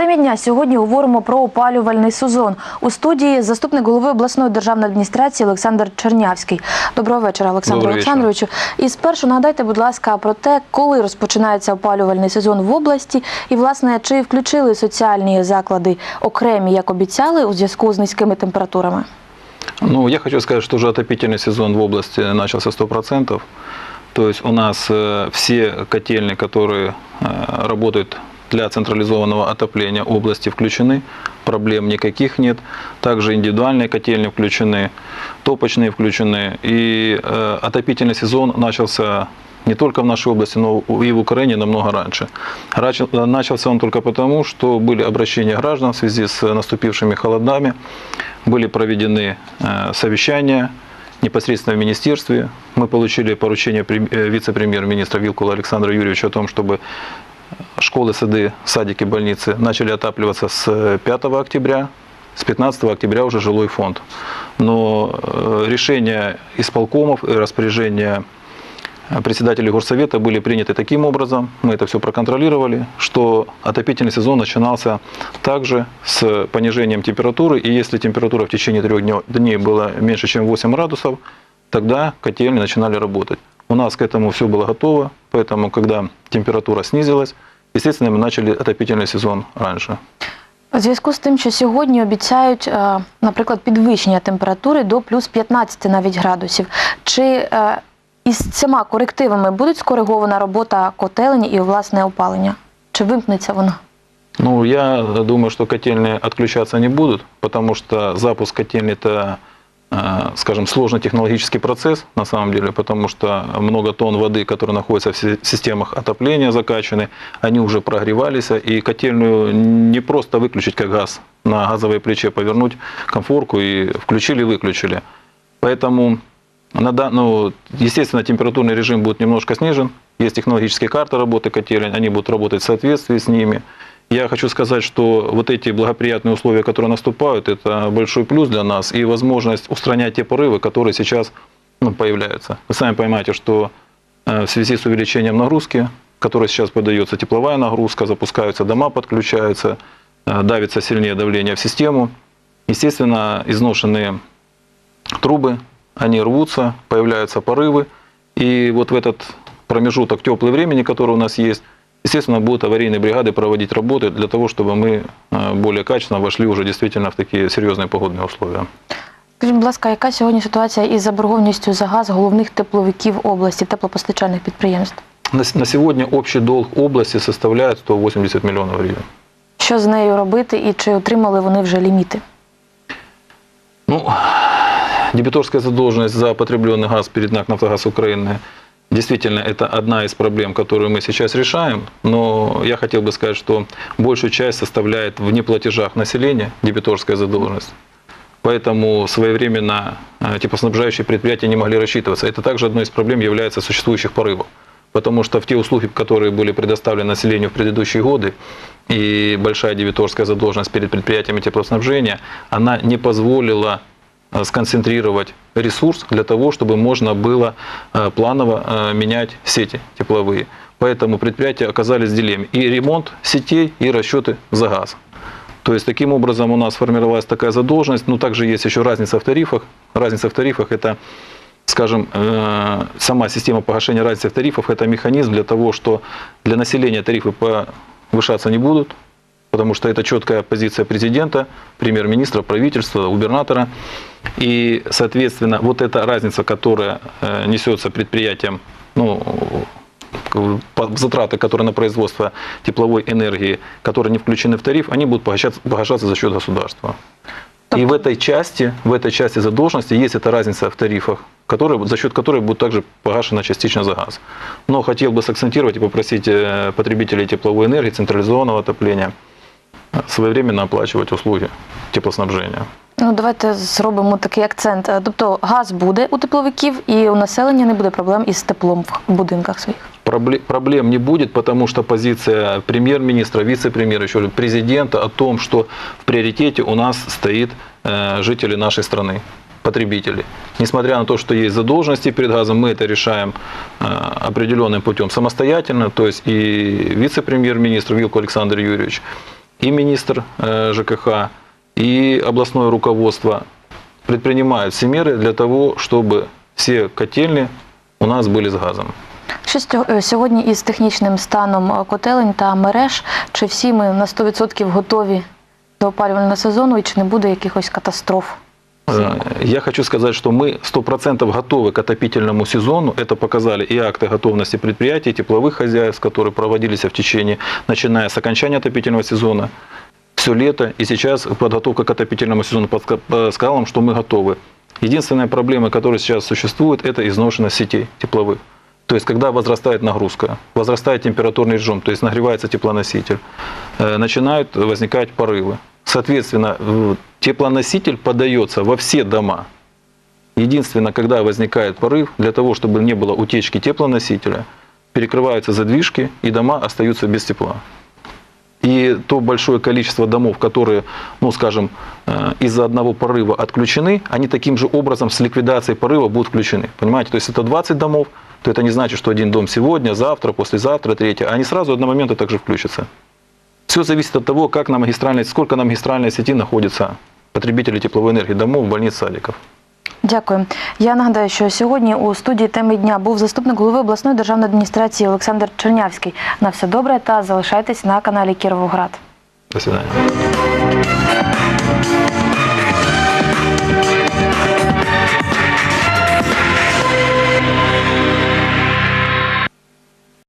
темі дня сьогодні говоримо про опалювальний сезон. У студії заступник голови обласної державної адміністрації Олександр Чернявський. Доброго вечора, Олександр Добрий вечір. Олександровичу. І спершу нагадайте, будь ласка, про те, коли розпочинається опалювальний сезон в області, і власне чи включили соціальні заклади окремі, як обіцяли, у зв'язку з низькими температурами. Ну, я хочу сказать, что уже отопительный сезон в области начался 100%. То есть у нас э, все котельные, которые э, работают для централизованного отопления области включены, проблем никаких нет. Также индивидуальные котельные включены, топочные включены. И э, отопительный сезон начался не только в нашей области, но и в Украине намного раньше. Рач- Начался он только потому, что были обращения граждан в связи с наступившими холодами, были проведены э, совещания непосредственно в министерстве. Мы получили поручение э, вице-премьер-министра Вилкула Александра Юрьевича о том, чтобы школы, сады, садики, больницы начали отапливаться с э, 5 октября. С 15 октября уже жилой фонд. Но э, решения исполкомов и распоряжения э, председателей горсовета были приняты таким образом, мы это все проконтролировали, что отопительный сезон начинался также с понижением температуры, и если температура в течение трех дней была меньше, чем 8 градусов, тогда котельные начинали работать. У нас к этому все было готово, поэтому когда температура снизилась, естественно, мы начали отопительный сезон раньше. У зв'язку з тим, що сьогодні обіцяють, е, наприклад, підвищення температури до плюс 15 навіть градусів. Чи е, із цими корективами буде скоригована робота котелень і власне опалення? Чи вимкнеться воно? Ну, я думаю, что котельные отключаться не будут, потому что запуск котельной это, э, скажем, сложный технологический процесс на самом деле, потому что много тонн воды, которые находятся в си- системах отопления закачаны, они уже прогревались, и котельную не просто выключить как газ на газовой плече, повернуть конфорку и включили-выключили. Поэтому, на да- ну, естественно, температурный режим будет немножко снижен. Есть технологические карты работы котелень, они будут работать в соответствии с ними. Я хочу сказать, что вот эти благоприятные условия, которые наступают, это большой плюс для нас и возможность устранять те порывы, которые сейчас ну, появляются. Вы сами понимаете, что э, в связи с увеличением нагрузки, которая сейчас подается, тепловая нагрузка, запускаются дома, подключаются, э, давится сильнее давление в систему. Естественно, изношенные трубы, они рвутся, появляются порывы. И вот в этот промежуток теплого времени, который у нас есть, естественно, будут аварийные бригады проводить работы для того, чтобы мы э, более качественно вошли уже действительно в такие серьезные погодные условия. Скажіть, будь ласка, яка сьогодні ситуація із заборгованістю за газ головних тепловиків області, теплопостачальних підприємств? На, с- на сегодня общий долг области составляет 180 миллионов гривен. Що з нею робити і чи отримали вони вже ліміти? Ну, дебиторская задолженность за потребленный газ перед НАК «Нафтогаз Украины» действительно это одна из проблем, которую мы сейчас решаем. Но я хотел бы сказать, что большую часть составляет в неплатежах населения дебиторская задолженность. Поэтому своевременно э, теплоснабжающие предприятия не могли рассчитываться. Это также одной из проблем является существующих порывов. Потому что в те услуги, которые были предоставлены населению в предыдущие годы, и большая дебиторская задолженность перед предприятиями теплоснабжения, она не позволила сконцентрировать ресурс для того, чтобы можно было э, планово э, менять сети тепловые. Поэтому предприятия оказались в дилемме. И ремонт сетей, и расчеты за газ. То есть таким образом у нас сформировалась такая задолженность, но также есть еще разница в тарифах. Разница в тарифах это, скажем, э, сама система погашения разницы в тарифах, это механизм для того, что для населения тарифы повышаться не будут, потому что это четкая позиция президента, премьер-министра, правительства, губернатора. И, соответственно, вот эта разница, которая э, несется предприятиям, ну, затраты, которые на производство тепловой энергии, которые не включены в тариф, они будут погашаться, погашаться за счет государства. И в этой части, в этой части задолженности есть эта разница в тарифах, которая, за счет которой будет также погашена частично за газ. Но хотел бы сакцентировать и попросить э, потребителей тепловой энергии, централизованного отопления э, своевременно оплачивать услуги теплоснабжения. Ну, давайте зробимо такий акцент. Е, Тобто газ буде у тепловиків і у населення не буде проблем із теплом в будинках своїх. Пробле- Проблем не будет, потому что позиция премьер-министра, вице-премьера, еще раз, президента о том, что в приоритете у нас стоит э, жители нашей страны, потребители. Несмотря на то, что есть задолженности перед газом, мы это решаем э, определенным путем самостоятельно, то есть и вице-премьер-министр Вилку Александр Юрьевич, и министр э, ЖКХ, и областное руководство предпринимают все меры для того, чтобы все котельни у нас были с газом. Що сьо- е, сьогодні із технічним станом е, котелень та мереж? Чи всі ми на 100% готові до опалювального сезону і чи не буде якихось катастроф? Э, Я хочу сказать, что мы 100% готовы к отопительному сезону. Это показали и акты готовности предприятий, тепловых хозяйств, которые проводились в течение, начиная с окончания отопительного сезона, все лето. И сейчас подготовка к отопительному сезону подска- э, нам, что мы готовы. Единственная проблема, которая сейчас существует, это изношенность сетей тепловых. То есть, когда возрастает нагрузка, возрастает температурный режим, то есть нагревается теплоноситель, э, начинают возникать порывы. Соответственно, теплоноситель подается во все дома. Единственное, когда возникает порыв, для того, чтобы не было утечки теплоносителя, перекрываются задвижки, и дома остаются без тепла. И то большое количество домов, которые, ну скажем, э, из-за одного порыва отключены, они таким же образом с ликвидацией порыва будут включены. Понимаете? То есть это 20 домов, то это не значит, что один дом сегодня, завтра, послезавтра, третий. Они сразу одномоментно также включатся. Все зависит от того, как на магистральной, сколько на магистральной сети находится потребителей тепловой энергии домов, больниц, садиков. Дякую. Я нагадаю, що сьогодні у студії теми дня був заступник голови обласної державної адміністрації Олександр Чернявський. На все добре та залишайтесь на каналі Кіровоград. До свидания.